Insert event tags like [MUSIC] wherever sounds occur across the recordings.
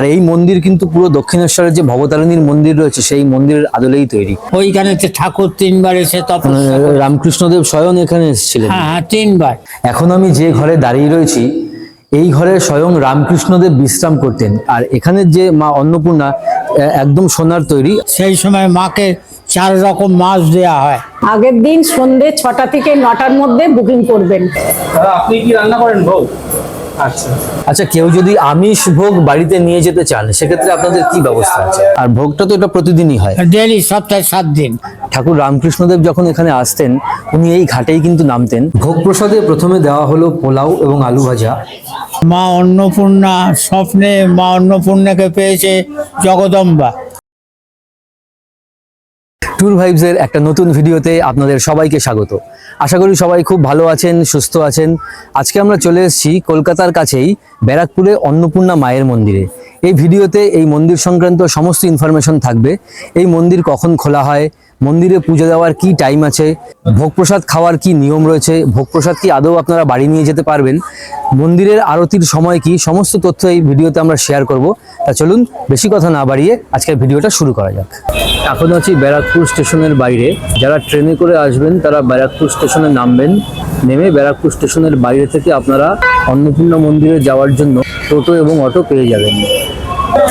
আর এই মন্দির কিন্তু পুরো দক্ষিণেশ্বরের যে ভবতারিণীর মন্দির রয়েছে সেই মন্দিরের আদলেই তৈরি। ওইখানে ঠাকুর তিনবার এসে তপস্যা রামকৃষ্ণদেব স্বয়ং এখানে এসেছিলেন। হ্যাঁ হ্যাঁ তিনবার। এখন আমি যে ঘরে দাঁড়িয়ে রয়েছি এই ঘরে স্বয়ং রামকৃষ্ণদেব বিশ্রাম করতেন। আর এখানে যে মা অন্নপূর্ণা একদম সোনার তৈরি। সেই সময় মাকে চার রকম মাছ দেয়া হয়। আগের দিন সন্ধে ছটা থেকে নটার মধ্যে বুকিং করবেন। আপনি কি রান্না করেন ভোগ আচ্ছা আচ্ছা কেউ যদি আমিষ ভোগ বাড়িতে নিয়ে যেতে চান সেক্ষেত্রে আপনাদের কি ব্যবস্থা আছে? আর ভোগটা তো এটা প্রতিদিনই হয়। ডেলি সপ্তাহে সাত দিন। ঠাকুর রামকৃষ্ণদেব যখন এখানে আসতেন উনি এই ঘাটেই কিন্তু নামতেন। ভোগ প্রসাদে প্রথমে দেওয়া হলো পোলাও এবং আলু ভাজা। মা অন্নপূর্ণা স্বপ্নে মা অন্নপূর্ণাকে পেয়েছে জগদম্বা। ট্যুর ভাইবসের একটা নতুন ভিডিওতে আপনাদের সবাইকে স্বাগত। আশা করি সবাই খুব ভালো আছেন, সুস্থ আছেন। আজকে আমরা চলে এসেছি কলকাতার কাছেই ব্যারাকপুরে অন্নপূর্ণা মায়ের মন্দিরে। এই ভিডিওতে এই মন্দির সংক্রান্ত সমস্ত ইনফরমেশন থাকবে। এই মন্দির কখন খোলা হয় মন্দিরে পুজো দেওয়ার কি টাইম আছে? ভোগ প্রসাদ খাওয়ার কি নিয়ম রয়েছে? ভোগ প্রসাদ কি আদৌ আপনারা বাড়ি নিয়ে যেতে পারবেন? মন্দিরের আরতির সময় কি সমস্ত তথ্য এই ভিডিওতে আমরা শেয়ার করব। তা চলুন, বেশি কথা না বাড়িয়ে আজকের ভিডিওটা শুরু করা যাক। এখন আছি ব্যারাকপুর স্টেশনের বাইরে। যারা ট্রেনে করে আসবেন, তারা ব্যারাকপুর স্টেশনে নামবেন। নেমে ব্যারাকপুর স্টেশনের বাইরে থেকে আপনারা অন্নপূর্ণা মন্দিরে যাওয়ার জন্য টোটো এবং অটো পেয়ে যাবেন।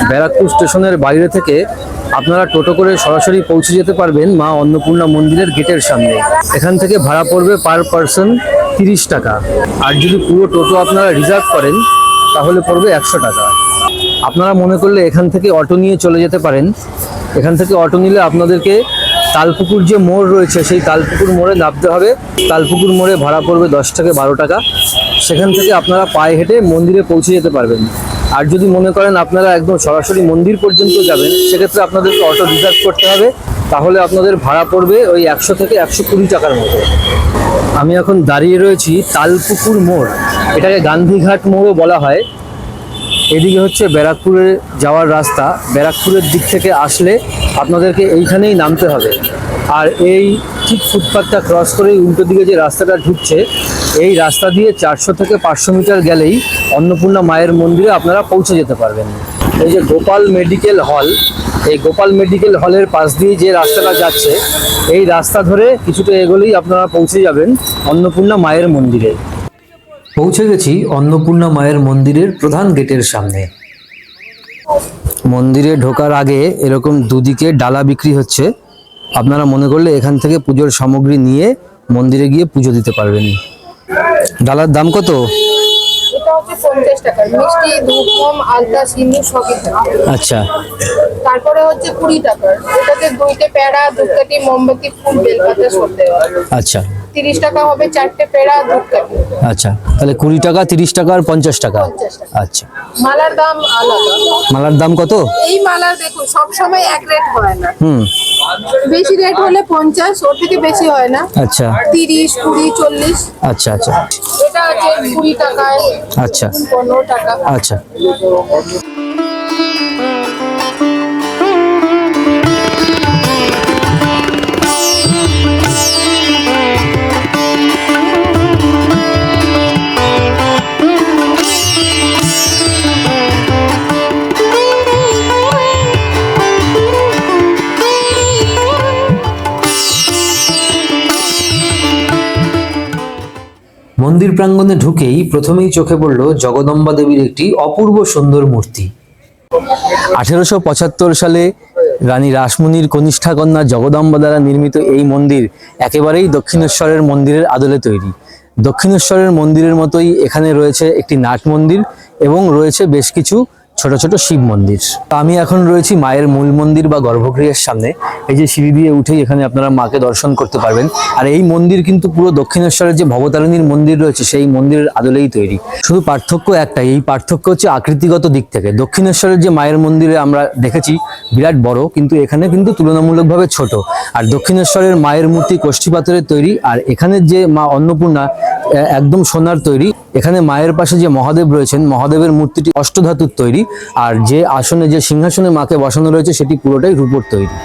ব্যারাকপুর স্টেশনের বাইরে থেকে আপনারা টোটো করে সরাসরি পৌঁছে যেতে পারবেন মা অন্নপূর্ণা মন্দিরের গেটের সামনে। এখান থেকে ভাড়া পড়বে পার পারসন তিরিশ টাকা। আর যদি পুরো টোটো আপনারা রিজার্ভ করেন, তাহলে পড়বে একশো টাকা। আপনারা মনে করলে এখান থেকে অটো নিয়ে চলে যেতে পারেন। এখান থেকে অটো নিলে আপনাদেরকে তালপুকুর যে মোড় রয়েছে, সেই তালপুকুর মোড়ে নামতে হবে। তালপুকুর মোড়ে ভাড়া পড়বে দশ থেকে বারো টাকা। সেখান থেকে আপনারা পায়ে হেঁটে মন্দিরে পৌঁছে যেতে পারবেন। আর যদি মনে করেন আপনারা একদম সরাসরি মন্দির পর্যন্ত যাবেন, সেক্ষেত্রে আপনাদেরকে অটো রিজার্ভ করতে হবে। তাহলে আপনাদের ভাড়া পড়বে ওই একশো থেকে একশো কুড়ি টাকার মতো। আমি এখন দাঁড়িয়ে রয়েছি তালপুকুর মোড়। এটাকে গান্ধীঘাট মোড়ও বলা হয়। এদিকে হচ্ছে ব্যারাকপুরে যাওয়ার রাস্তা, ব্যারাকপুরের দিক থেকে আসলে আপনাদেরকে এইখানেই নামতে হবে। আর এই ঠিক ফুটপাথটা ক্রস করে উল্টো দিকে যে রাস্তাটা ঢুকছে, এই রাস্তা দিয়ে চারশো থেকে পাঁচশো মিটার গেলেই অন্নপূর্ণা মায়ের মন্দিরে আপনারা পৌঁছে যেতে পারবেন। এই যে গোপাল মেডিকেল হল, এই গোপাল মেডিকেল হলের পাশ দিয়ে যে রাস্তাটা যাচ্ছে, এই রাস্তা ধরে কিছুটা এগোলেই আপনারা পৌঁছে যাবেন অন্নপূর্ণা মায়ের মন্দিরে। পৌঁছে গেছি অন্নপূর্ণা মায়ের মন্দিরের প্রধান গেটের সামনে। মন্দিরে ঢোকার আগে এরকম দুদিকে ডালা বিক্রি হচ্ছে। আপনারা মনে করলে এখান থেকে পুজোর সামগ্রী নিয়ে মন্দিরে গিয়ে পুজো দিতে পারবেন। ডালার দাম কত? আচ্ছা। তারপরে হচ্ছে কুড়ি টাকার। এটাতে দুইটে প্যাড়া ধূপকাঠি মোমবাতি ফুল বেলপাতা আচ্ছা। তিরিশ টাকা হবে চারটে পেড়া ধূপকাঠি আচ্ছা তাহলে কুড়ি টাকা তিরিশ টাকা আর পঞ্চাশ টাকা? আচ্ছা। মালার দাম আলাদা। মালার দাম কত? এই মালার দেখুন সব সময় এক রেট হয় না। হুম। বেশি রেট হলে পঞ্চাশ ওর থেকে বেশি হয় না। আচ্ছা। তিরিশ কুড়ি চল্লিশ। আচ্ছা আচ্ছা। এটা আছে কুড়ি টাকায় আচ্ছা। পনেরো টাকা। আচ্ছা। প্রাঙ্গণে ঢুকেই প্রথমেই চোখে পড়ল জগদম্বা দেবীর একটি অপূর্ব সুন্দর মূর্তি। আঠেরোশো পঁচাত্তর সালে রানী রাসমণির কনিষ্ঠা কন্যা জগদম্বা দ্বারা নির্মিত এই মন্দির একেবারেই দক্ষিণেশ্বরের মন্দিরের আদলে তৈরি। দক্ষিণেশ্বরের মন্দিরের মতোই এখানে রয়েছে একটি নাট মন্দির এবং রয়েছে বেশ কিছু ছোট ছোট শিব মন্দির। তো আমি এখন রয়েছি মায়ের মূল মন্দির বা গর্ভগৃহের সামনে। এই যে সিঁড়ি দিয়ে উঠেই এখানে আপনারা মাকে দর্শন করতে পারবেন। আর এই মন্দির কিন্তু পুরো দক্ষিণেশ্বরের যে ভবতারিণীর মন্দির রয়েছে, সেই মন্দিরের আদলেই তৈরি। শুধু পার্থক্য একটাই, এই পার্থক্য হচ্ছে আকৃতিগত দিক থেকে। দক্ষিণেশ্বরের যে মায়ের মন্দিরে আমরা দেখেছি, বিরাট বড়, কিন্তু এখানে কিন্তু তুলনামূলকভাবে ছোট। আর দক্ষিণেশ্বরের মায়ের মূর্তি কোষ্ঠী পাথরের তৈরি, আর এখানের যে মা অন্নপূর্ণা একদম সোনার তৈরি, এখানে মায়ের পাশে যে মহাদেব রয়েছেন, মহাদেবের মূর্তিটি অষ্টধাতুর তৈরি। আর যে আসনে যে সিংহাসনে মাকে বসানো রয়েছে সেটি পুরোটাই রূপোর তৈরি।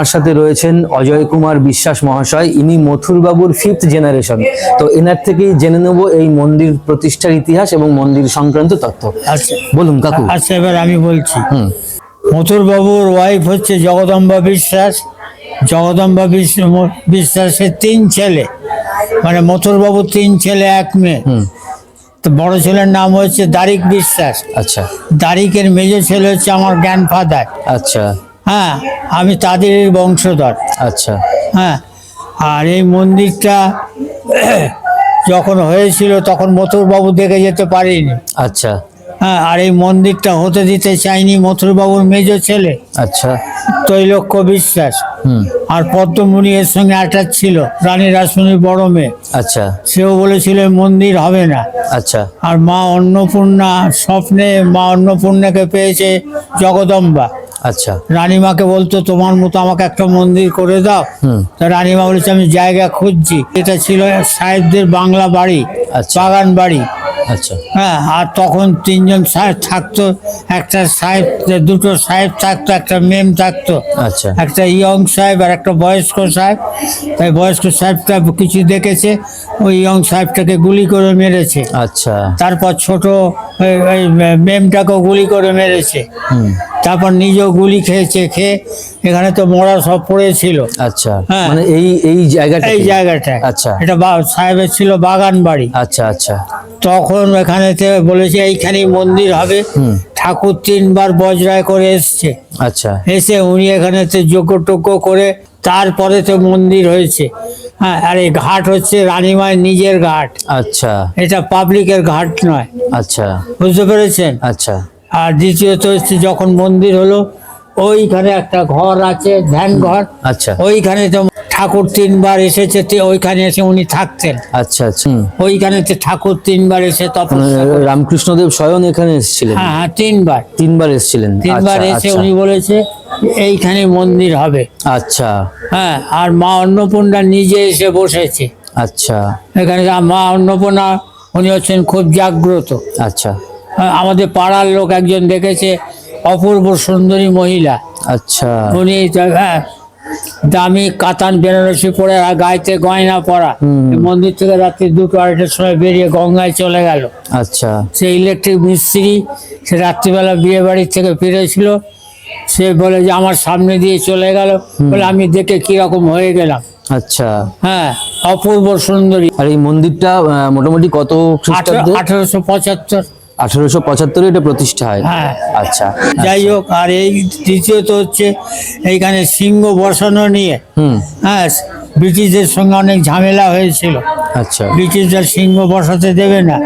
আমার সাথে রয়েছেন অজয় কুমার বিশ্বাস মহাশয় ইনি মথুরবাবুর ফিফথ জেনারেশন তো এনার থেকেই জেনে নেব এই মন্দির প্রতিষ্ঠার ইতিহাস এবং মন্দির সংক্রান্ত তথ্য। আচ্ছা। বলুন কাকু। আচ্ছা এবার আমি বলছি। হুম। মথুর বাবুর ওয়াইফ হচ্ছে জগদম্বা বিশ্বাস। জগদম্বা বিশ- বিশ্বাসের তিন ছেলে। মানে মথুরবাবুর তিন ছেলে এক মেয়ে। হুম। তো বড় ছেলের নাম হচ্ছে দারিক বিশ্বাস। আচ্ছা। দারিকের মেজ ছেলে হচ্ছে আমার গ্র্যান্ডফাদার আচ্ছা। হ্যাঁ আমি তাদের বংশধর। আচ্ছা। হ্যাঁ আর এই মন্দিরটা [CLEARS THROAT] যখন হয়েছিল তখন মথুরবাবু দেখে যেতে পারিনি। আচ্ছা। হ্যাঁ আর এই মন্দিরটা হতে দিতে চাইনি মথুরবাবুর মেজ ছেলে। আচ্ছা। তৈলক্য বিশ্বাস। আর পদ্মমণি এর সঙ্গে অ্যাটাচ ছিল রানী রাসমণির বড় মেয়ে। আচ্ছা। সেও বলেছিল মন্দির হবে না। আচ্ছা। আর মা অন্নপূর্ণা স্বপ্নে মা অন্নপূর্ণাকে পেয়েছে জগদম্বা। আচ্ছা। রানীমাকে বলতো তোমার মতো আমাকে একটা মন্দির করে দাও। তা রানীমা বলেছে আমি জায়গা খুঁজছি। এটা ছিল সাহেবদের বাংলা বাড়ি আচ্ছা। বাগান বাড়ি আচ্ছা হ্যাঁ আর তখন তিনজন সাহেব থাকতো একটা সাহেব দুটো সাহেব থাকতো একটা মেম থাকতো আচ্ছা। একটা ইয়ং সাহেব আর একটা বয়স্ক সাহেব। তাই বয়স্ক সাহেবটা কিছু দেখেছে ওই ইয়ং সাহেবটাকে গুলি করে মেরেছে। আচ্ছা। তারপর ছোট ওই- মেমটাকেও গুলি করে মেরেছে। তারপর নিজেও গুলি খেয়েছে খেয়ে এখানে তো মরা সব পড়েছিল। আচ্ছা। হ্যাঁ। মানে এই এই জায়গাটা এই জায়গাটা। আচ্ছা। এটা সাহেবের ছিল বাগান বাড়ি আচ্ছা আচ্ছা। তখন এখানেতে বলেছে এইখানেই মন্দির হবে। ঠাকুর তিনবার বজরায় করে এসছে। আচ্ছা। এসে উনি এখানেতে যোগ্য টোগ্য করে তারপরে তো মন্দির হয়েছে। হ্যাঁ আর এই ঘাট হচ্ছে রানীমায়ের নিজের ঘাট। আচ্ছা। এটা পাবলিকের ঘাট নয়। আচ্ছা। বুঝতে পেরেছেন? আচ্ছা। আর দ্বিতীয়ত হচ্ছে যখন মন্দির হলো ওইখানে একটা ঘর আছে ধ্যান ঘর। আচ্ছা। ওইখানে তো ঠাকুর তিনবার এসেছে তে- ওইখানে এসে উনি থাকতেন। আচ্ছা আচ্ছা। ওইখানে ঠাকুর তিনবার এসে মানে রামকৃষ্ণদেব স্বয়ং এখানে এসেছিলেন? হ্যাঁ হ্যাঁ তিনবার। তিনবার এসেছিলেন? তিনবার আচ্ছা, এসে আচ্ছা। উনি বলেছে এইখানে মন্দির হবে। আচ্ছা। হ্যাঁ আর মা অন্নপূর্ণা নিজে এসে বসেছে। আচ্ছা। এখানে মা অন্নপূর্ণা উনি হচ্ছেন খুব জাগ্রত। আচ্ছা। হ্যাঁ, আমাদের পাড়ার লোক একজন দেখেছে অপূর্ব সুন্দরী মহিলা। আচ্ছা। উনি হ্যাঁ দামি কাতান বেনারসি পরে আর গাইতে গয়না পরা। মন্দির থেকে রাত্রি দুটো আড়াইটার সময় বেরিয়ে গঙ্গায় চলে গেল। আচ্ছা। সে ইলেকট্রিক মিস্ত্রি সে রাত্রিবেলা বিয়ে বাড়ির থেকে ফিরেছিল। সে বলে যে আমার সামনে দিয়ে চলে গেল। বলে আমি দেখে কীরকম হয়ে গেলাম। আচ্ছা। হ্যাঁ অপূর্ব সুন্দরী। আর এই মন্দিরটা মোটামুটি কত খ্রিস্টাব্দে? আঠারোশো পঁচাত্তর। আঠারোশো পঁচাত্তরে এটা প্রতিষ্ঠা হয়। হ্যাঁ। আচ্ছা যাই হোক আর এই দ্বিতীয়ত হচ্ছে এইখানে সিংহ বসানো নিয়ে হ্যাঁ ব্রিটিশদের সঙ্গে অনেক ঝামেলা হয়েছিল। আচ্ছা। ব্রিটিশরা সিংহ বসাতে দেবে না।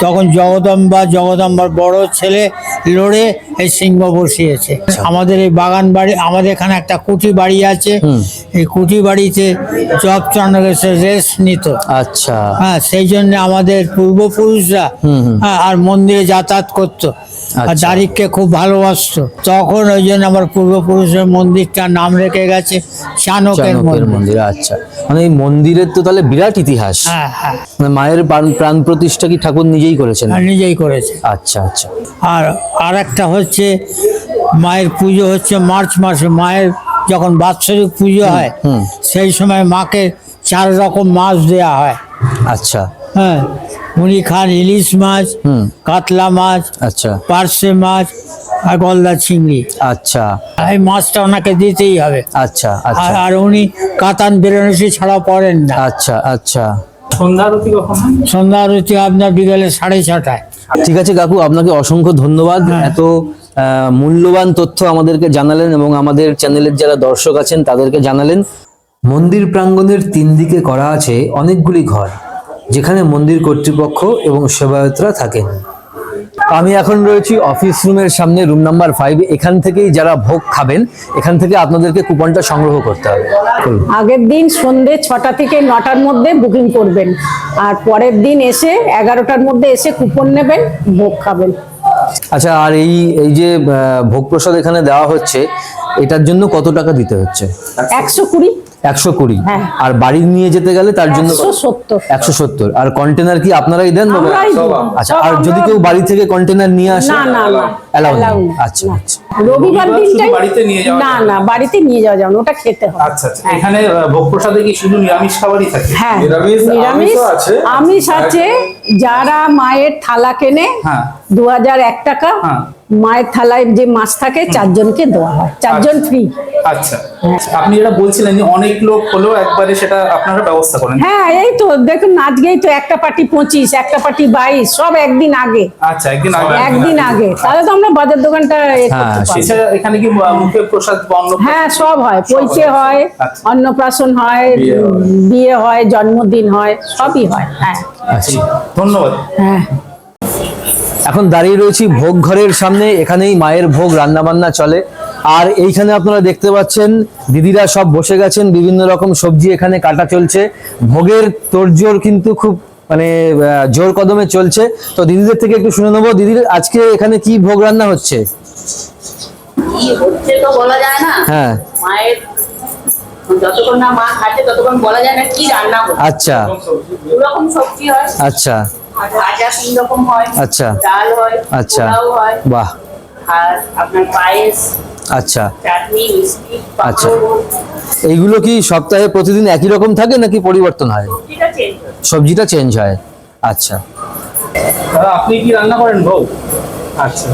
তখন জগদম্বা জগদম্বার বড় ছেলে লড়ে এই সিংহ বসিয়েছে। আমাদের এই বাগান বাড়ি আমাদের এখানে একটা কুঠি বাড়ি আছে। এই কুঠি বাড়িতে জব রেস্ট নিত। আচ্ছা। হ্যাঁ সেই জন্য আমাদের পূর্বপুরুষরা। হ্যাঁ, আর মন্দিরে যাতায়াত করতো। আর আচ্ছা। দারিককে খুব ভালোবাসতো। তখন ওই জন্য আমার পূর্বপুরুষের মন্দিরটার নাম রেখে গেছে চাণকের মন্দির। আচ্ছা। মানে এই মন্দিরের তো তাহলে বিরাট ইতিহাস। হ্যাঁ হ্যাঁ। মানে মায়ের প্রাণ- প্রতিষ্ঠা কি ঠাকুর নিজেই করেছেন? আর নিজেই করেছে। আচ্ছা আচ্ছা। আর আর একটা হচ্ছে মায়ের পুজো হচ্ছে মার্চ মাসে। মায়ের যখন বাৎসরিক পুজো হয় সেই সময় মাকে চার রকম মাছ দেয়া হয়। আচ্ছা। হ্যাঁ উনি খান ইলিশ মাছ হুম। কাতলা মাছ আচ্ছা। পার্শে মাছ আর গলদা চিংড়ি। আচ্ছা। এই মাছটা ওনাকে দিতেই হবে। আচ্ছা আর আচ্ছা। আর উনি কাতান বেরোনসি ছাড়া পড়েন না। আচ্ছা আচ্ছা। সন্ধ্যা আরতি কখন? সন্ধ্যা আরতি আপনার বিকেলে সাড়ে ছটায়। ঠিক আছে কাকু আপনাকে অসংখ্য ধন্যবাদ। হ্যাঁ। এত মূল্যবান তথ্য আমাদেরকে জানালেন এবং আমাদের চ্যানেলের যারা দর্শক আছেন তাদেরকে জানালেন। মন্দির প্রাঙ্গণের তিন দিকে করা আছে অনেকগুলি ঘর। যেখানে মন্দির কর্তৃপক্ষ এবং সেবায়তরা থাকেন। আমি এখন রয়েছি অফিস রুমের সামনে রুম নাম্বার ফাইভ এখান থেকেই যারা ভোগ খাবেন এখান থেকে আপনাদেরকে কুপনটা সংগ্রহ করতে হবে। আগের দিন সন্ধে ছটা থেকে নটার মধ্যে বুকিং করবেন আর পরের দিন এসে এগারোটার মধ্যে এসে কুপন নেবেন ভোগ খাবেন। আচ্ছা আর এই এই যে ভোগ প্রসাদ এখানে দেওয়া হচ্ছে এটার জন্য কত টাকা দিতে হচ্ছে? একশো কুড়ি। একশো কুড়ি। হ্যাঁ। আর বাড়ি নিয়ে যেতে গেলে তার জন্য একশো সত্তর। আর কন্টেনার কি আপনারাই দেন। আচ্ছা আর যদি কেউ বাড়ি থেকে কন্টেনার নিয়ে আসে? না না না Allow নেই। allow নেই। আচ্ছা আচ্ছা। রবিবার রবিবার দিনটাই বাড়িতে নিয়ে যাওয়া না না? বাড়িতে নিয়ে যাওয়া যাবে ওটা খেতে হবে। আচ্ছা আচ্ছা। এখানে ভোগ প্রসাদে কি শুধু নিরামিষ খাবারই থাকে? হ্যাঁ। নিরামিষ, নিরামিষ আছে। আমিষ আছে। যারা মায়ের থালা কেনে হ্যাঁ। দু হাজার এক টাকা হ্যাঁ। মায়ের থালায় যে মাছ থাকে চারজনকে দেওয়া হয়। চারজন ফ্রি আচ্ছা। আপনি যেটা বলছিলেন অনেক লোক হলেও একবারে সেটা আপনারা ব্যবস্থা করেন। হ্যাঁ এই তো দেখুন আজকেই তো একটা পার্টি পঁচিশ একটা পার্টি বাইশ সব একদিন আগে। আচ্ছা একদিন আগে। একদিন আগে। তাহলে তো আমরা বাজার দোকানটা হ্যাঁ, এখানে কি মুখে প্রসাদ হ্যাঁ সব হয়। পৈচে হয় আচ্ছা। অন্নপ্রাশন হয় বিয়ে হয়। জন্মদিন হয় সবই হয় হ্যাঁ। আচ্ছা ধন্যবাদ। হ্যাঁ। এখন দাঁড়িয়ে রয়েছি ভোগ ঘরের সামনে এখানেই মায়ের ভোগ রান্না বান্না চলে। আর এইখানে আপনারা দেখতে পাচ্ছেন দিদিরা সব বসে গেছেন বিভিন্ন রকম সবজি এখানে কাটা চলছে। ভোগের তোড়জোড় কিন্তু খুব মানে জোর কদমে চলছে। তো দিদিদের থেকে একটু শুনে নেব। দিদির আজকে এখানে কি ভোগ রান্না হচ্ছে? হ্যাঁ। মায়ের যতক্ষণ না মা খাচ্ছে ততক্ষণ বলা যায় না কি রান্না আচ্ছা। দু রকম সবজি হয়। আচ্ছা। ভাজা তিন রকম হয়। আচ্ছা। ডাল হয় আচ্ছা। হয়। বাহ। আর আপনার পায়েস আচ্ছা। আচ্ছা। এইগুলো কি সপ্তাহে প্রতিদিন একই রকম থাকে নাকি পরিবর্তন হয়? সবজিটা চেঞ্জ হয়। আচ্ছা। দাদা আপনি কি রান্না করেন ভোগ আচ্ছা।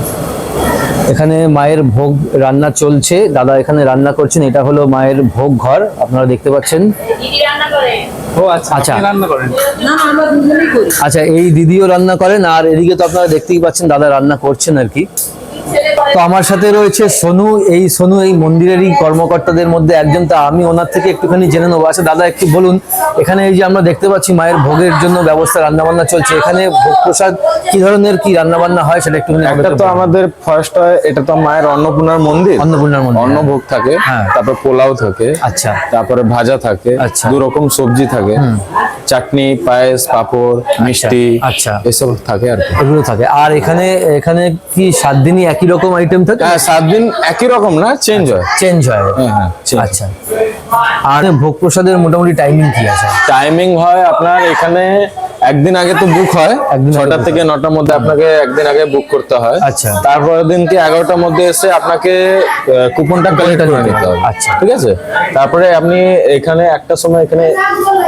এখানে মায়ের ভোগ রান্না চলছে। দাদা এখানে রান্না করছেন। এটা হলো মায়ের ভোগ ঘর। আপনারা দেখতে পাচ্ছেন। দিদি রান্না করে। ও আচ্ছা আচ্ছা। আপনি রান্না করেন। না আমরা দুজনেই করি। আচ্ছা এই দিদিও রান্না করেন। আর এদিকে তো আপনারা দেখতেই পাচ্ছেন দাদা রান্না করছেন আর কি। তো আমার সাথে রয়েছে সোনু এই সোনু এই মন্দিরেরই কর্মকর্তাদের মধ্যে একজন তা আমি ওনার থেকে একটুখানি জেনে নেব। আচ্ছা দাদা একটু বলুন এখানে এই যে আমরা দেখতে পাচ্ছি মায়ের ভোগের জন্য ব্যবস্থা রান্নাবান্না চলছে। এখানে ভোগ প্রসাদ কি ধরনের কি রান্নাবান্না হয় সেটা একটুখানি একটা তো আমাদের ফার্স্ট হয় এটা তো মায়ের অন্নপূর্ণার মন্দির। অন্নপূর্ণার মন্দির, অন্নভোগ থাকে হ্যাঁ। তারপর পোলাও থাকে আচ্ছা। তারপরে ভাজা থাকে আচ্ছা। দু রকম সবজি থাকে চাটনি পায়েস পাঁপড় মিষ্টি আচ্ছা। এসব থাকে আর এগুলো থাকে। আর এখানে এখানে কি সাত দিনই একই রকম আইটেম থাকে? হ্যাঁ সাত দিন একই রকম না? চেঞ্জ হয়। চেঞ্জ হয়। হ্যাঁ হ্যাঁ আচ্ছা। আর ভোগ প্রসাদের মোটামুটি টাইমিং কি আছে? টাইমিং হয় আপনার এখানে একদিন আগে তো বুক হয় ছটা থেকে নটার মধ্যে আপনাকে একদিন আগে বুক করতে হয়। আচ্ছা। তারপরের দিনকে এগারোটার মধ্যে এসে আপনাকে কুপনটা কালেক্ট করে নিতে হবে। আচ্ছা। ঠিক আছে? তারপরে আপনি এখানে একটা সময় এখানে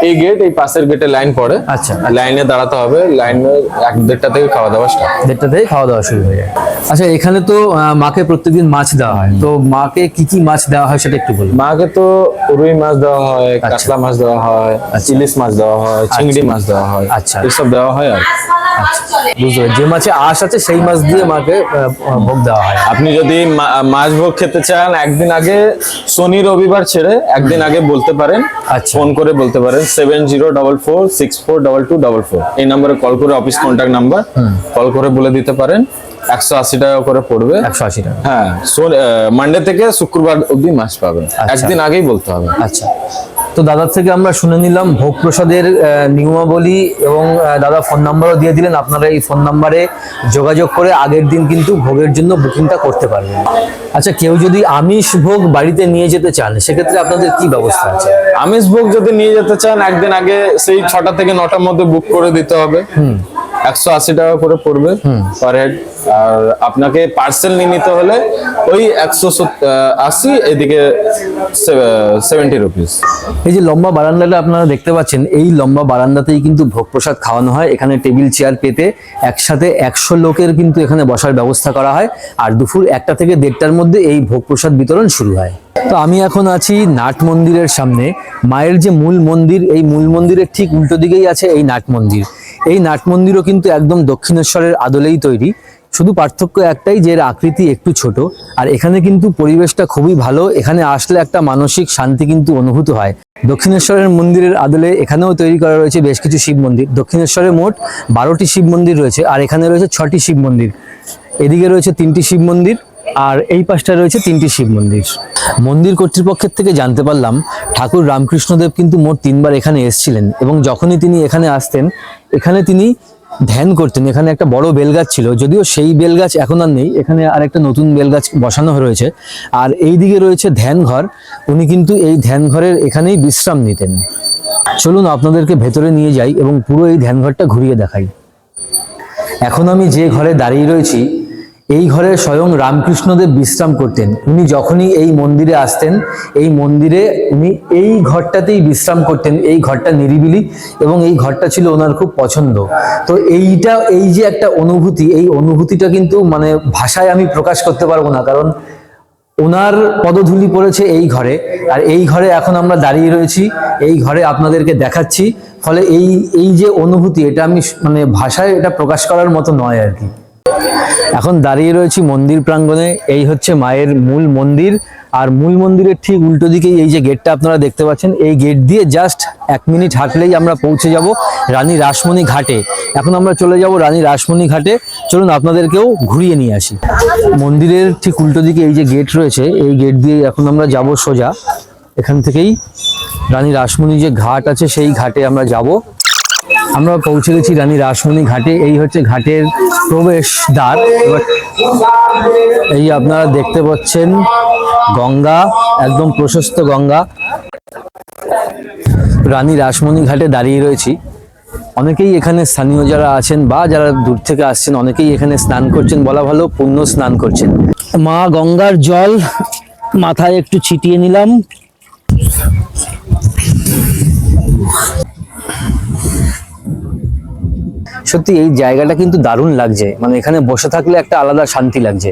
এই গেট এই পাশের গেটে লাইন পড়ে। আচ্ছা। লাইনে দাঁড়াতে হবে লাইনে এক দেড়টা থেকে খাওয়া দাওয়া স্টার্ট দেড়টা থেকে খাওয়া দাওয়া শুরু হয়ে যায়। আচ্ছা এখানে তো মাকে প্রত্যেকদিন মাছ দেওয়া হয়। তো মাকে কি কি মাছ দেওয়া হয় সেটা একটু বলুন। মাকে তো রুই মাছ দেওয়া হয় কাতলা মাছ দেওয়া হয় ইলিশ মাছ দেওয়া হয় চিংড়ি মাছ দেওয়া হয়। আচ্ছা। এসব দেওয়া হয় আর বুঝতে পেরেছি। যে মাছে আঁশ আছে সেই মাছ দিয়ে মাকে ভোগ দেওয়া হয়। আপনি যদি মাছ ভোগ খেতে চান একদিন আগে শনি রবিবার ছেড়ে একদিন আগে বলতে পারেন আচ্ছা। ফোন করে বলতে পারেন seven zero double four six four double two double four. এই নাম্বারে কল করে অফিস কন্ট্যাক্ট নাম্বার কল করে বলে দিতে পারেন একশো আশি টাকা করে পড়বে। একশো আশি টাকা। হ্যাঁ মানডে থেকে শুক্রবার অবধি মাছ পাবেন। আচ্ছা। একদিন আগেই বলতে হবে। আচ্ছা। তো দাদার থেকে আমরা শুনে নিলাম ভোগ প্রসাদের নিয়মাবলী এবং দাদা ফোন নাম্বারও দিয়ে দিলেন। আপনারা এই ফোন নাম্বারে যোগাযোগ করে আগের দিন কিন্তু ভোগের জন্য বুকিংটা করতে পারবেন। আচ্ছা কেউ যদি আমিষ ভোগ বাড়িতে নিয়ে যেতে চান সেক্ষেত্রে আপনাদের কি ব্যবস্থা আছে? আমিষ ভোগ যদি নিয়ে যেতে চান একদিন আগে সেই ছটা থেকে নটার মধ্যে বুক করে দিতে হবে। একশো আশি টাকা করে পড়বে পার হেড আর আপনাকে পার্সেল নিয়ে নিতে হলে ওই একশো আশি এদিকে সেভেন্টি রুপিস এই যে লম্বা বারান্দাটা আপনারা দেখতে পাচ্ছেন এই লম্বা বারান্দাতেই কিন্তু ভোগ প্রসাদ খাওয়ানো হয়। এখানে টেবিল চেয়ার পেতে একসাথে একশো লোকের কিন্তু এখানে বসার ব্যবস্থা করা হয়। আর দুপুর একটা থেকে দেড়টার মধ্যে এই ভোগ প্রসাদ বিতরণ শুরু হয়। তো আমি এখন আছি নাট মন্দিরের সামনে। মায়ের যে মূল মন্দির এই মূল মন্দিরের ঠিক উল্টো দিকেই আছে এই নাট মন্দির। এই নাট মন্দিরও কিন্তু একদম দক্ষিণেশ্বরের আদলেই তৈরি। শুধু পার্থক্য একটাই যে এর আকৃতি একটু ছোট। আর এখানে কিন্তু পরিবেশটা খুবই ভালো। এখানে আসলে একটা মানসিক শান্তি কিন্তু অনুভূত হয়। দক্ষিণেশ্বরের মন্দিরের আদলে এখানেও তৈরি করা রয়েছে বেশ কিছু শিব মন্দির। দক্ষিণেশ্বরে মোট বারোটি শিব মন্দির রয়েছে, আর এখানে রয়েছে ছটি শিব মন্দির। এদিকে রয়েছে তিনটি শিব মন্দির। আর এই পাশটা রয়েছে তিনটি শিব মন্দির। মন্দির কর্তৃপক্ষের থেকে জানতে পারলাম, ঠাকুর রামকৃষ্ণদেব কিন্তু মোট তিনবার এখানে এসেছিলেন এবং যখনই তিনি এখানে আসতেন, এখানে তিনি ধ্যান করতেন। এখানে একটা বড় বেলগাছ ছিল, যদিও সেই বেলগাছ এখন আর নেই। এখানে আর একটা নতুন বেলগাছ বসানো রয়েছে। আর এই দিকে রয়েছে ধ্যান ঘর। উনি কিন্তু এই ধ্যান ঘরের এখানেই বিশ্রাম নিতেন। চলুন আপনাদেরকে ভেতরে নিয়ে যাই এবং পুরো এই ধ্যান ঘরটা ঘুরিয়ে দেখাই। এখন আমি যে ঘরে দাঁড়িয়ে রয়েছি এই ঘরে স্বয়ং রামকৃষ্ণদেব বিশ্রাম করতেন। উনি যখনই এই মন্দিরে আসতেন, এই মন্দিরে উনি এই ঘরটাতেই বিশ্রাম করতেন, এই ঘরটা নিরিবিলি এবং এই ঘরটা ছিল ওনার খুব পছন্দ। তো এইটা, এই যে একটা অনুভূতি, এই অনুভূতিটা কিন্তু মানে ভাষায় আমি প্রকাশ করতে পারব না, কারণ ওনার পদধূলি পড়েছে এই ঘরে, আর এই ঘরে এখন আমরা দাঁড়িয়ে রয়েছি, এই ঘরে আপনাদেরকে দেখাচ্ছি। ফলে এই এই যে অনুভূতি, এটা আমি মানে ভাষায় এটা প্রকাশ করার মতো নয় আর কি। এখন দাঁড়িয়ে রয়েছি মন্দির প্রাঙ্গণে। এই হচ্ছে মায়ের মূল মন্দির। আর মূল মন্দিরের ঠিক উল্টো দিকেই এই যে গেটটা আপনারা দেখতে পাচ্ছেন, এই গেট দিয়ে জাস্ট এক মিনিট হাঁটলেই আমরা পৌঁছে যাব রানী রাসমণি ঘাটে। এখন আমরা চলে যাব রানী রাসমণি ঘাটে। চলুন আপনাদেরকেও ঘুরিয়ে নিয়ে আসি। মন্দিরের ঠিক উল্টো দিকে এই যে গেট রয়েছে, এই গেট দিয়ে এখন আমরা যাব সোজা। এখান থেকেই রানী রাসমণি যে ঘাট আছে, সেই ঘাটে আমরা যাব। আমরা পৌঁছে গেছি রানী রাসমণি ঘাটে। এই হচ্ছে ঘাটের প্রবেশ দ্বার এই আপনারা দেখতে পাচ্ছেন গঙ্গা, একদম প্রশস্ত গঙ্গা। রানী রাসমণি ঘাটে দাঁড়িয়ে রয়েছি। অনেকেই এখানে স্থানীয় যারা আছেন বা যারা দূর থেকে আসছেন, অনেকেই এখানে স্নান করছেন, বলা ভালো পুণ্য স্নান করছেন। মা গঙ্গার জল মাথায় একটু ছিটিয়ে নিলাম। সত্যি এই জায়গাটা কিন্তু দারুণ লাগছে। মানে এখানে বসে থাকলে একটা আলাদা শান্তি লাগছে।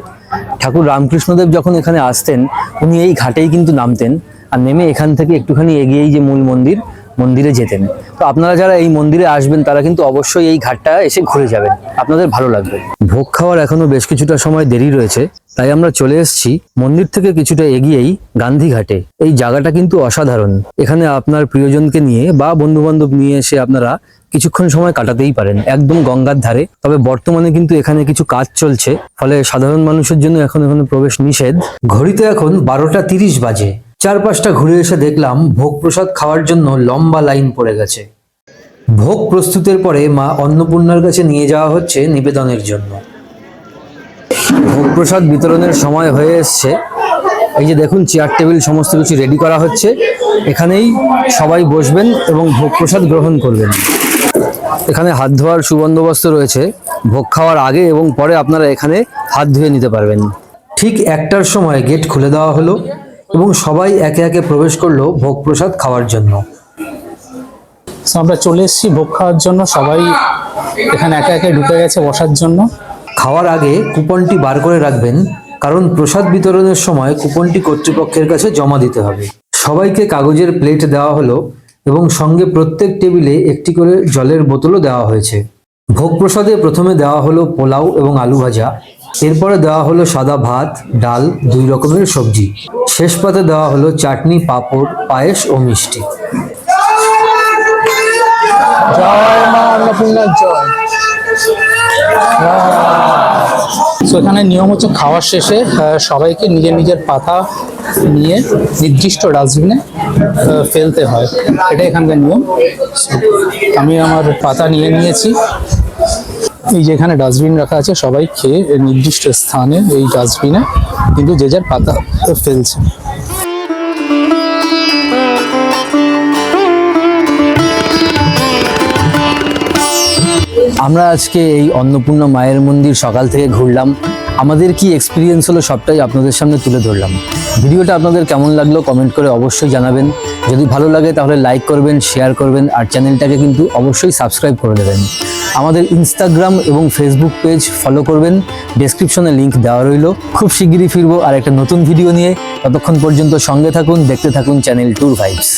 ঠাকুর রামকৃষ্ণদেব যখন এখানে আসতেন, উনি এই ঘাটেই কিন্তু নামতেন আর নেমে এখান থেকে একটুখানি এগিয়েই যে মূল মন্দির, মন্দিরে যেতেন। তো আপনারা যারা এই মন্দিরে আসবেন, তারা কিন্তু অবশ্যই এই ঘাটটা এসে ঘুরে যাবেন। আপনাদের ভালো লাগবে। ভোগ খাওয়ার এখনও বেশ কিছুটা সময় দেরি রয়েছে, তাই আমরা চলে এসেছি মন্দির থেকে কিছুটা এগিয়েই গান্ধী ঘাটে। এই জায়গাটা কিন্তু অসাধারণ। এখানে আপনার প্রিয়জনকে নিয়ে বা বন্ধু বান্ধব নিয়ে এসে আপনারা কিছুক্ষণ সময় কাটাতেই পারেন, একদম গঙ্গার ধারে। তবে বর্তমানে কিন্তু এখানে কিছু কাজ চলছে, ফলে সাধারণ মানুষের জন্য এখন এখানে প্রবেশ নিষেধ। ঘড়িতে এখন বারোটা তিরিশ বাজে। চারপাশটা ঘুরে এসে দেখলাম ভোগ প্রসাদ খাওয়ার জন্য লম্বা লাইন পড়ে গেছে। ভোগ প্রস্তুতের পরে মা অন্নপূর্ণার কাছে নিয়ে যাওয়া হচ্ছে নিবেদনের জন্য। ভোগ প্রসাদ বিতরণের সময় হয়ে এসছে। এই যে দেখুন চেয়ার টেবিল সমস্ত কিছু রেডি করা হচ্ছে। এখানেই সবাই বসবেন এবং ভোগ প্রসাদ গ্রহণ করবেন। এখানে হাত ধোয়ার সুবন্দোবস্ত রয়েছে। ভোগ খাওয়ার আগে এবং পরে আপনারা এখানে হাত ধুয়ে নিতে পারবেন। ঠিক একটার সময় গেট খুলে দেওয়া হলো এবং সবাই একে একে প্রবেশ করল ভোগ প্রসাদ খাওয়ার জন্য। আমরা চলে এসেছি ভোগ খাওয়ার জন্য। সবাই এখানে একে একে ঢুকে গেছে বসার জন্য। খাওয়ার আগে কুপনটি বার করে রাখবেন কারণ প্রসাদ বিতরণের সময় কুপনটি কর্তৃপক্ষের কাছে জমা দিতে হবে। সবাইকে কাগজের প্লেট দেওয়া হলো। এবং সঙ্গে প্রত্যেক টেবিলে একটি করে জলের বোতলও দেওয়া হয়েছে। ভোগ প্রসাদে প্রথমে দেওয়া হলো পোলাও এবং আলু ভাজা, এরপরে দেওয়া হলো সাদা ভাত, ডাল, দুই রকমের সবজি। শেষ পাতে দেওয়া হলো চাটনি, পাঁপড়, পায়েস ও মিষ্টি। জয় মা জয়। তো এখানে নিয়ম হচ্ছে খাওয়ার শেষে সবাইকে নিজের নিজের পাতা নিয়ে নির্দিষ্ট ডাস্টবিনে ফেলতে হয়। এটা এখানকার নিয়ম। আমি আমার পাতা নিয়ে নিয়েছি। এই যেখানে ডাস্টবিন রাখা আছে, সবাই খেয়ে নির্দিষ্ট স্থানে এই ডাস্টবিনে, কিন্তু যে যার পাতা ফেলছে। আমরা আজকে এই অন্নপূর্ণা মায়ের মন্দির সকাল থেকে ঘুরলাম। আমাদের কি এক্সপিরিয়েন্স হলো সবটাই আপনাদের সামনে তুলে ধরলাম। ভিডিওটা আপনাদের কেমন লাগল কমেন্ট করে অবশ্যই জানাবেন। যদি ভালো লাগে তাহলে লাইক করবেন শেয়ার করবেন, আর চ্যানেলটাকে কিন্তু অবশ্যই সাবস্ক্রাইব করে দেবেন। আমাদের ইনস্টাগ্রাম এবং ফেসবুক পেজ ফলো করবেন। ডেসক্রিপশনে লিংক দেওয়া রইল। খুব শিগগিরই ফিরবো আর একটা নতুন ভিডিও নিয়ে। ততক্ষণ পর্যন্ত সঙ্গে থাকুন, দেখতে থাকুন চ্যানেল ট্যুর ভাইবস